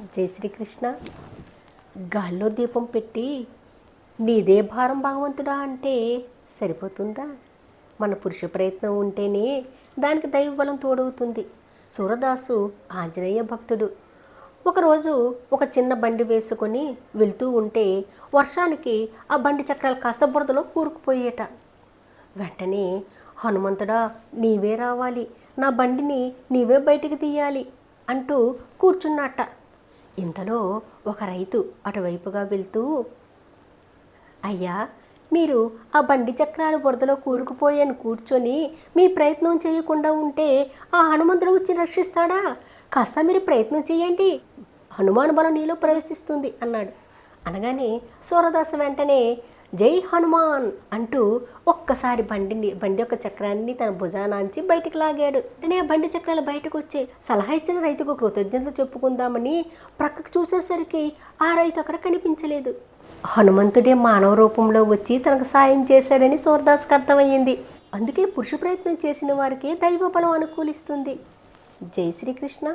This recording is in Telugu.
జై శ్రీకృష్ణ. గాల్లో దీపం పెట్టి నీదే భారం భగవంతుడా అంటే సరిపోతుందా? మన పురుష ప్రయత్నం ఉంటేనే దానికి దైవ బలం తోడవుతుంది. సూరదాసు ఆంజనేయ భక్తుడు. ఒకరోజు ఒక చిన్న బండి వేసుకొని వెళ్తూ ఉంటే వర్షానికి ఆ బండి చక్రాలు కాస్త బురదలో కూరుకుపోయేట. వెంటనే హనుమంతుడా నీవే రావాలి. నా బండిని నీవే బయటికి తీయాలి అంటూ కూర్చున్నట్ట ఇంతలో ఒక రైతు అటువైపుగా వెళ్తూ అయ్యా మీరు ఆ బండి చక్రాలు బురదలో కూరుకుపోయాను కూర్చొని మీ ప్రయత్నం చేయకుండా ఉంటే ఆ హనుమంతుడు వచ్చి రక్షిస్తాడా? కాస్త మీరు ప్రయత్నం చేయండి. హనుమాన్ బలం నీలో ప్రవేశిస్తుంది అన్నాడు. అనగానే సూరదాసు వెంటనే జై హనుమాన్ అంటూ ఒక్కసారి బండిని బండి యొక్క చక్రాన్ని తన భుజానాంచి బయటికి లాగాడు. నేనే ఆ బండి చక్రాలు బయటకు వచ్చాయి సలహా ఇచ్చిన రైతుకు కృతజ్ఞతలు చెప్పుకుందామని ప్రక్కకు చూసేసరికి ఆ రైతు అక్కడ కనిపించలేదు. హనుమంతుడే మానవ రూపంలో వచ్చి తనకు సాయం చేశాడని సూరదాస్కి అర్థమయ్యింది. అందుకే పురుష ప్రయత్నం చేసిన వారికి దైవ బలం అనుకూలిస్తుంది. జై శ్రీకృష్ణ.